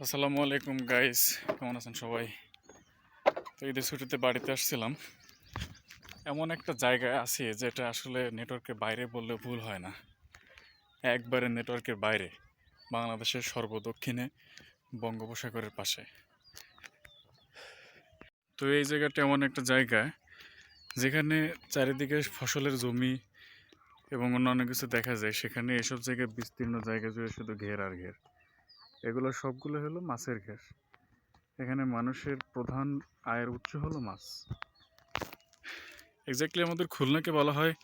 আসসালামু আলাইকুম গাইস কেমন আছেন সবাই? তো ঈদের ছুটিতে বাড়িতে আসছিলাম। এমন একটা জায়গায় আছি যেটা আসলে নেটওয়ার্কের বাইরে বললে ভুল হয় না। একবারে নেটওয়ার্কের বাইরে, বাংলাদেশের সর্বদক্ষিণে, বঙ্গোপসাগরের পাশে। তো এই জায়গাটা এমন একটা জায়গা যেখানে চারিদিকে ফসলের জমি এবং অন্যান্য কিছু দেখা যায়। সেখানে এসব জায়গায় বিস্তীর্ণ জায়গা জুড়ে শুধু ঘের আর ঘের। এগুলো সবগুলো হলো মাছের ঘের। এখানে মানুষের প্রধান আয়ের উৎস হলো মাছ। এক্স্যাক্টলি আমাদের খুলনাকে বলা হয়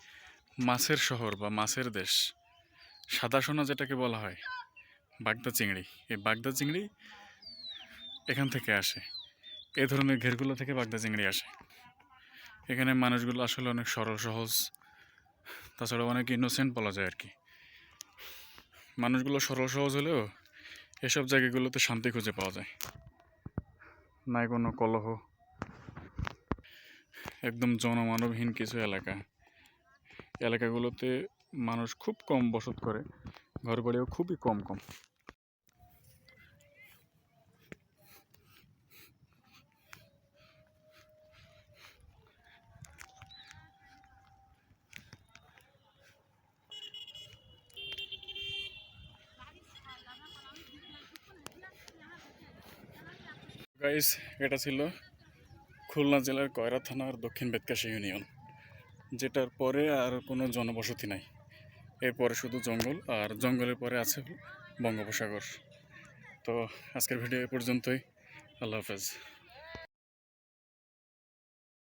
মাছের শহর বা মাছের দেশ। সাদা সোনা যেটাকে বলা হয়, বাগদা চিংড়ি। এই বাগদা চিংড়ি এখান থেকে আসে। এই ধরনের ঘেরগুলো থেকে বাগদা চিংড়ি আসে। এখানে মানুষগুলো আসলে অনেক সরল, সহজ তাছাড়া অনেক ইনোসেন্ট বলা যায় আর কি। মানুষগুলো সরল, সহজ হলেও এসব জায়গাগুলোতে শান্তি খুঁজে পাওয়া যায়। নাই কোনো কলহ। একদম জনমানবহীন কিছু এলাকা। এলাকাগুলোতে মানুষ খুব কম বসত করে ঘর বাড়িও খুবই কম কম। গাইস, এটা ছিল খুলনা জেলার কয়রা থানার দক্ষিণ বেতকাশি ইউনিয়ন, যেটার পরে আর কোনো জনবসতি নাই। এরপরে শুধু জঙ্গল, আর জঙ্গলের পরে আছে বঙ্গোপসাগর। তো আজকের ভিডিও এ পর্যন্তই। আল্লাহ হাফেজ।